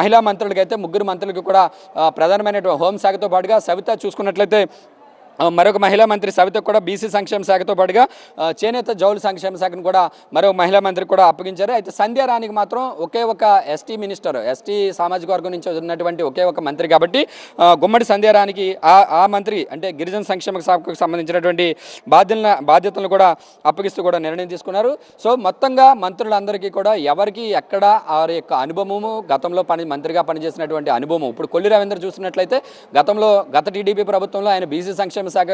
మహిళా మంత్రులకైతే ముగ్గురు మంత్రులకు కూడా ఆ, ప్రధానమైనటువంటి హోంశాఖతో పాటుగా సవిత చూసుకున్నట్లయితే మరొక మహిళా మంత్రి సవితకు కూడా బీసీ సంక్షేమ శాఖతో పాటుగా చేనేత జౌలు సంక్షేమ శాఖను కూడా మరో మహిళా మంత్రి కూడా అప్పగించారు. అయితే సంధ్యారాణికి మాత్రం ఒకే ఒక ఎస్టీ మినిస్టర్ ఎస్టీ సామాజిక వర్గం నుంచి ఉన్నటువంటి ఒకే ఒక మంత్రి కాబట్టి గుమ్మడి సంధ్యారానికి ఆ ఆ మంత్రి అంటే గిరిజన సంక్షేమ శాఖకు సంబంధించినటువంటి బాధ్యతల బాధ్యతలను కూడా అప్పగిస్తూ కూడా నిర్ణయం తీసుకున్నారు. సో మొత్తంగా మంత్రులందరికీ కూడా ఎవరికి ఎక్కడ వారి యొక్క అనుభవము గతంలో పని మంత్రిగా పనిచేసినటువంటి అనుభవం ఇప్పుడు కొల్లి రవీంద్ర చూసినట్లయితే గతంలో గత టీడీపీ ప్రభుత్వంలో ఆయన బీసీ సంక్షేమ శాఖ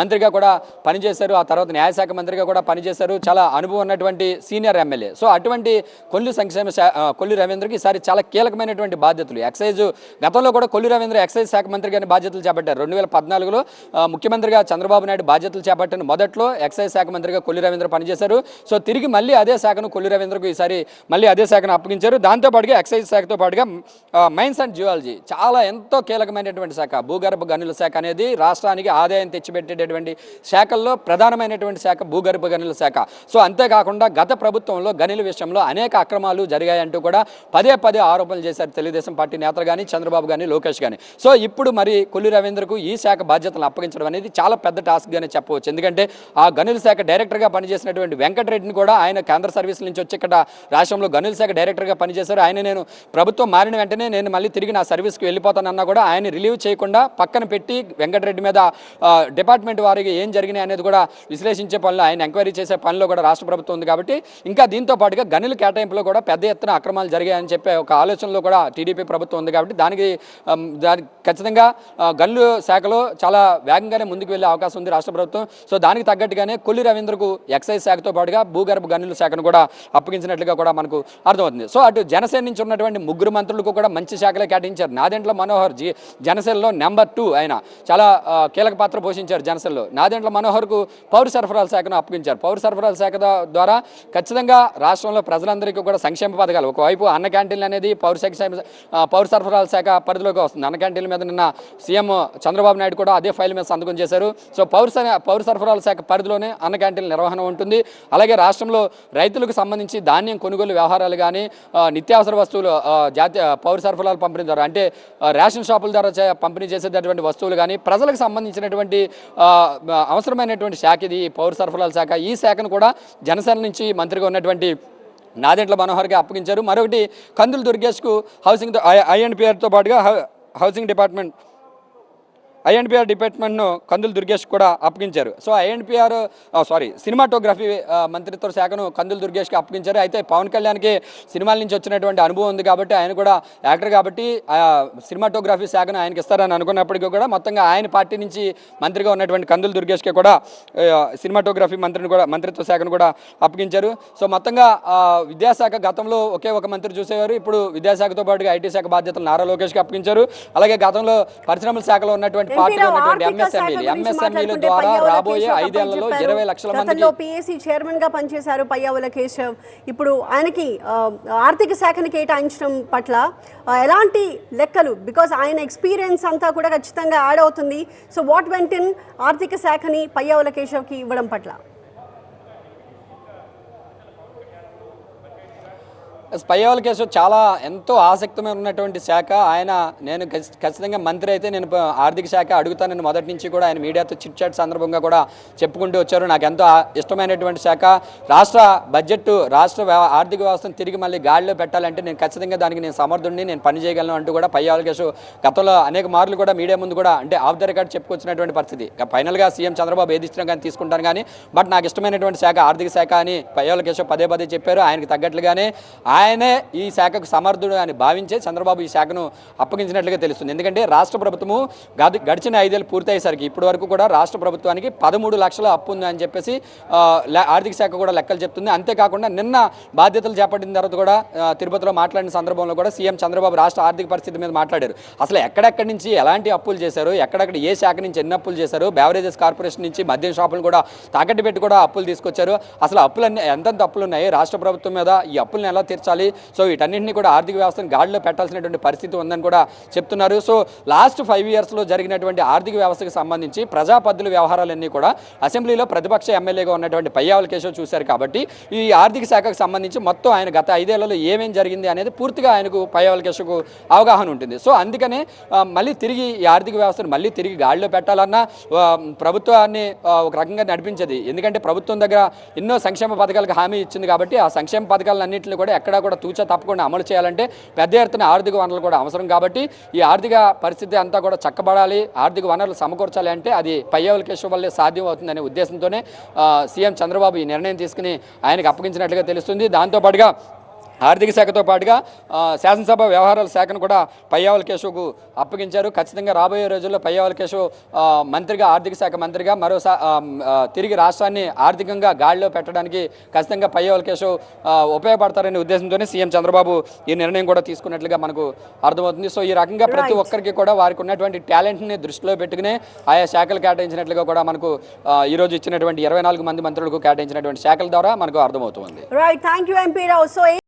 మంత్రిగా కూడా పనిచేశారు. ఆ తర్వాత న్యాయశాఖ మంత్రిగా కూడా పనిచేశారు. చాలా అనుభవం ఉన్నటువంటి సీనియర్ ఎమ్మెల్యే. సో అటువంటి కొల్లు సంక్షేమ శా కొల్లి రవీంద్రకి ఈసారి చాలా కీలకమైనటువంటి బాధ్యతలు. ఎక్సైజ్ గతంలో కూడా కొల్లి రవీంద్ర ఎక్సైజ్ శాఖ మంత్రిగానే బాధ్యతలు చేపట్టారు. రెండు వేల పద్నాలుగులో ముఖ్యమంత్రిగా చంద్రబాబు నాయుడు బాధ్యతలు చేపట్టిన మొదట్లో ఎక్సైజ్ శాఖ మంత్రిగా కొల్లి రవీంద్ర పనిచేశారు. సో తిరిగి మళ్ళీ అదే శాఖను కొల్లి రవీంద్రకు ఈసారి మళ్ళీ అదే శాఖను అప్పగించారు. దాంతోపాటుగా ఎక్సైజ్ శాఖతో పాటుగా మైన్స్ అండ్ జియాలజీ చాలా ఎంతో కీలకమైనటువంటి శాఖ. భూగర్భ గనుల శాఖ అనేది రాష్ట్రానికి ఆదాయం తెచ్చిపెట్టేటటువంటి శాఖల్లో ప్రధానమైనటువంటి శాఖ భూగర్భ గనుల శాఖ. సో అంతేకాకుండా గత ప్రభుత్వంలో గనుల విషయంలో అనేక అక్రమాలు జరిగాయంటూ కూడా పదే పదే ఆరోపణలు చేశారు తెలుగుదేశం పార్టీ నేతలు కానీ చంద్రబాబు కానీ లోకేష్ కానీ సో ఇప్పుడు మరి కొల్లి రవీంద్రకు ఈ శాఖ బాధ్యతలు అప్పగించడం అనేది చాలా పెద్ద టాస్క్గానే చెప్పవచ్చు. ఎందుకంటే ఆ గనుల శాఖ డైరెక్టర్గా పనిచేసినటువంటి వెంకటరెడ్డిని కూడా ఆయన కేంద్ర సర్వీస్ నుంచి వచ్చి ఇక్కడ రాష్ట్రంలో గనుల శాఖ డైరెక్టర్గా పనిచేశారు. ఆయన నేను ప్రభుత్వం మారిన వెంటనే నేను మళ్ళీ తిరిగి నా సర్వీస్కి వెళ్ళిపోతానన్నా కూడా ఆయన రిలీవ్ చేయకుండా పక్కన పెట్టి వెంకటరెడ్డి మీద డిపార్ట్మెంట్ వారికి ఏం జరిగినాయి అనేది కూడా విశ్లేషించే పనులు ఆయన ఎంక్వైరీ చేసే పనిలో కూడా రాష్ట్ర ప్రభుత్వం ఉంది కాబట్టి ఇంకా దీంతో పాటుగా గనుల కేటాయింపులో కూడా పెద్ద ఎత్తున అక్రమాలు జరిగాయని చెప్పే ఒక ఆలోచనలో కూడా టీడీపీ ప్రభుత్వం ఉంది కాబట్టి దానికి దానికి ఖచ్చితంగా ఆ, గనుల శాఖలో చాలా వేగంగానే ముందుకు వెళ్ళే అవకాశం ఉంది రాష్ట్ర ప్రభుత్వం. సో దానికి తగ్గట్టుగానే కొల్లి రవీంద్రకు ఎక్సైజ్ శాఖతో పాటుగా భూగర్భ గనుల శాఖను కూడా అప్పగించినట్లుగా కూడా మనకు అర్థమవుతుంది. సో అటు జనసేన నుంచి ఉన్నటువంటి ముగ్గురు మంత్రులకు కూడా మంచి శాఖలే కేటాయించారు. నాదెంట్ల మనోహర్ జీ జనసేనలో నెంబర్ టూ ఆయన. చాలా కీలక పాత్ర పోషించారు జనసేనలో. నాదెంట్ల మనోహర్కు పౌర సరఫరాల శాఖను అప్పగించారు. పౌర సరఫరాల శాఖ ద్వారా ఖచ్చితంగా రాష్ట్రంలో ప్రజలందరికీ కూడా సంక్షేమ పథకాలు. ఒకవైపు అన్న క్యాంటీన్లు అనేది పౌర సంక్షేమ పౌర సరఫరాల శాఖ పరిధిలోకి వస్తుంది. అన్న క్యాంటీన్ల మీద నిన్న సీఎం చంద్రబాబు నాయుడు కూడా అదే ఫైల్ మీద సంతకం చేశారు. సో పౌర పౌర సరఫరాల శాఖ పరిధిలోనే అన్న క్యాంటీన్ల నిర్వహణ ఉంటుంది. అలాగే రాష్ట్రంలో రైతులకు సంబంధించి ధాన్యం కొనుగోలు వ్యవహారాలు కానీ నిత్యావసర వస్తువులు జాతీయ పౌర సరఫరాల పంపిణీ ద్వారా అంటే రేషన్ షాపుల ద్వారా పంపిణీ చేసేటటువంటి వస్తువులు కానీ ప్రజలకు సంబంధించినటువంటి అవసరమైనటువంటి అవసరమైనటువంటి శాఖ ఇది పౌర సరఫరాల శాఖ. ఈ శాఖను కూడా జనసేన నుంచి మంత్రిగా ఉన్నటువంటి నాదెంట్ల మనోహర్గా అప్పగించారు. మరొకటి కందులు దుర్గేష్కు హౌసింగ్ ఐఎన్పిఆర్తో పాటుగా హౌసింగ్ డిపార్ట్మెంట్ ఐఎన్పిఆర్ డిపార్ట్మెంట్ను కందులు దుర్గేష్ కూడా అప్పగించారు. సో ఐఎన్పిఆర్ సారీ సినిమాటోగ్రఫీ మంత్రిత్వ శాఖను కందులు దుర్గేష్కి అప్పగించారు. అయితే పవన్ కళ్యాణ్కి సినిమాల నుంచి వచ్చినటువంటి అనుభవం ఉంది కాబట్టి ఆయన కూడా యాక్టర్ కాబట్టి సినిమాటోగ్రఫీ శాఖను ఆయనకి ఇస్తారని అనుకున్నప్పటికీ కూడా మొత్తంగా ఆయన పార్టీ నుంచి మంత్రిగా ఉన్నటువంటి కందులు దుర్గేష్కి కూడా సినిమాటోగ్రఫీ మంత్రిని కూడా మంత్రిత్వ శాఖను కూడా అప్పగించారు. సో మొత్తంగా విద్యాశాఖ గతంలో ఒకే ఒక మంత్రి చూసేవారు. ఇప్పుడు విద్యాశాఖతో పాటుగా ఐటీ శాఖ బాధ్యతలు నారా లోకేష్కి అప్పగించారు. అలాగే గతంలో పరిశ్రమల శాఖలో ఉన్నటువంటి పార్టీలో ఉన్నటువంటి ఎంఎస్ఎంఈలు ఎంఎస్ఎంఈల ద్వారా రాబోయే ఐదేళ్ళలో. ఇరవై లక్షల పిఎస్సి చైర్మన్గా పనిచేశారు పయ్యావుల కేశవ్. ఇప్పుడు ఆయనకి ఆర్థిక శాఖని కేటాయించడం పట్ల ఎలాంటి లెక్కలు? బికాస్ ఆయన ఎక్స్పీరియన్స్ అంతా కూడా ఖచ్చితంగా యాడ్ అవుతుంది. సో వాట్ వెంట ఇన్ ఆర్థిక శాఖని పయ్యావుల కేశవ్కి ఇవ్వడం పట్ల? పయ్యవల కేసు చాలా ఎంతో ఆసక్తిమైన ఉన్నటువంటి శాఖ. ఆయన నేను ఖచ్చితంగా మంత్రి అయితే నేను ఆర్థిక శాఖ అడుగుతానని మొదటి నుంచి కూడా ఆయన మీడియాతో చిట్ చాట్ సందర్భంగా కూడా చెప్పుకుంటూ వచ్చారు. నాకు ఎంతో ఇష్టమైనటువంటి శాఖ. రాష్ట్ర బడ్జెట్ రాష్ట్ర వ్యవ- ఆర్థిక వ్యవస్థను తిరిగి మళ్ళీ గాడిలో పెట్టాలంటే నేను ఖచ్చితంగా దానికి నేను సమర్థుడిని నేను పని చేయగలను అంటూ కూడా పయ్యావల కేసు గతంలో అనేక మార్లు కూడా మీడియా ముందు కూడా అంటే ఆఫ్ ద రికార్డ్ చెప్పుకొచ్చినటువంటి పరిస్థితి. ఫైనల్గా సీఎం చంద్రబాబు ఏది కానీ తీసుకుంటాను కానీ బట్ నాకు ఇష్టమైనటువంటి శాఖ ఆర్థిక శాఖ అని పయ్యావల కేసు పదే పదే చెప్పారు. ఆయనకు తగ్గట్లుగానే ఆయనే ఈ శాఖకు సమర్థుడు అని భావించే చంద్రబాబు ఈ శాఖను అప్పగించినట్లుగా తెలుస్తుంది. ఎందుకంటే రాష్ట్ర ప్రభుత్వము గది గడిచిన ఐదేళ్ళు పూర్తయ్యేసరికి ఇప్పటి వరకు కూడా రాష్ట్ర ప్రభుత్వానికి పదమూడు లక్షల అప్పు ఉంది అని చెప్పేసి ఆర్థిక శాఖ కూడా లెక్కలు చెప్తుంది. అంతేకాకుండా నిన్న బాధ్యతలు చేపట్టిన తర్వాత కూడా తిరుపతిలో మాట్లాడిన సందర్భంలో కూడా సీఎం చంద్రబాబు రాష్ట్ర ఆర్థిక పరిస్థితి మీద మాట్లాడారు. అసలు ఎక్కడెక్కడి నుంచి ఎలాంటి అప్పులు చేశారు ఎక్కడెక్కడ ఏ శాఖ నుంచి ఎన్ని అప్పులు చేశారు బెవరేజెస్ కార్పొరేషన్ నుంచి మద్యం షాపులు కూడా తాకట్టు పెట్టి కూడా అప్పులు తీసుకొచ్చారు. అసలు అప్పులన్నీ ఎంతెంత అప్పులు ఉన్నాయి రాష్ట్ర ప్రభుత్వం మీద ఈ అప్పులను ఎలా తీర్చారు మార్చాలి. సో వీటన్నింటినీ కూడా ఆర్థిక వ్యవస్థను గాడిలో పెట్టాల్సినటువంటి పరిస్థితి ఉందని కూడా చెప్తున్నారు. సో లాస్ట్ ఫైవ్ ఇయర్స్లో జరిగినటువంటి ఆర్థిక వ్యవస్థకు సంబంధించి ప్రజాపద్దుల వ్యవహారాలన్నీ కూడా అసెంబ్లీలో ప్రతిపక్ష ఎమ్మెల్యేగా ఉన్నటువంటి పయ్యావుల కేశవ్ చూశారు కాబట్టి ఈ ఆర్థిక శాఖకు సంబంధించి మొత్తం ఆయన గత ఐదేళ్ళలో ఏమేం జరిగింది అనేది పూర్తిగా ఆయనకు పయ్యావుల కేశవ్కు అవగాహన ఉంటుంది. సో అందుకనే మళ్ళీ తిరిగి ఈ ఆర్థిక వ్యవస్థను మళ్ళీ తిరిగి గాడిలో పెట్టాలన్నా ప్రభుత్వాన్ని ఒక రకంగా నడిపించేది. ఎందుకంటే ప్రభుత్వం దగ్గర ఎన్నో సంక్షేమ పథకాలకు హామీ ఇచ్చింది కాబట్టి ఆ సంక్షేమ పథకాలన్నింటినీ కూడా ఎక్కడ కూడా తూచా తప్పకుండా అమలు చేయాలంటే పెద్ద ఎత్తున ఆర్థిక వనరులు కూడా అవసరం కాబట్టి ఈ ఆర్థిక పరిస్థితి అంతా కూడా చక్కబడాలి. ఆర్థిక వనరులు సమకూర్చాలి అంటే అది పయ్యవల కేశవ వల్లే సాధ్యం అవుతుందనే ఉద్దేశంతోనే ఆ, సీఎం చంద్రబాబు ఈ నిర్ణయం తీసుకుని ఆయనకు అప్పగించినట్లుగా తెలుస్తుంది. దాంతోపాటుగా ఆర్థిక శాఖతో పాటుగా శాసనసభ వ్యవహారాల శాఖను కూడా పయ్యావల కేశవ్కు అప్పగించారు. ఖచ్చితంగా రాబోయే రోజుల్లో పయ్యావల కేశవ్ మంత్రిగా ఆర్థిక శాఖ మంత్రిగా మరోసా తిరిగి రాష్ట్రాన్ని ఆర్థికంగా గాడిలో పెట్టడానికి ఖచ్చితంగా పయ్యావల కేశవ్ ఉపయోగపడతారనే ఉద్దేశంతోనే సీఎం చంద్రబాబు ఈ నిర్ణయం కూడా తీసుకున్నట్లుగా మనకు అర్థమవుతుంది. సో ఈ రకంగా ప్రతి. ఒక్కరికి కూడా వారికి ఉన్నటువంటి టాలెంట్ని దృష్టిలో పెట్టుకుని ఆయా శాఖలు కేటాయించినట్లుగా కూడా మనకు ఈరోజు ఇచ్చినటువంటి ఇరవై నాలుగు మంది మంత్రులకు కేటాయించినటువంటి శాఖల ద్వారా మనకు అర్థమవుతుంది. Right thank you MP Rao so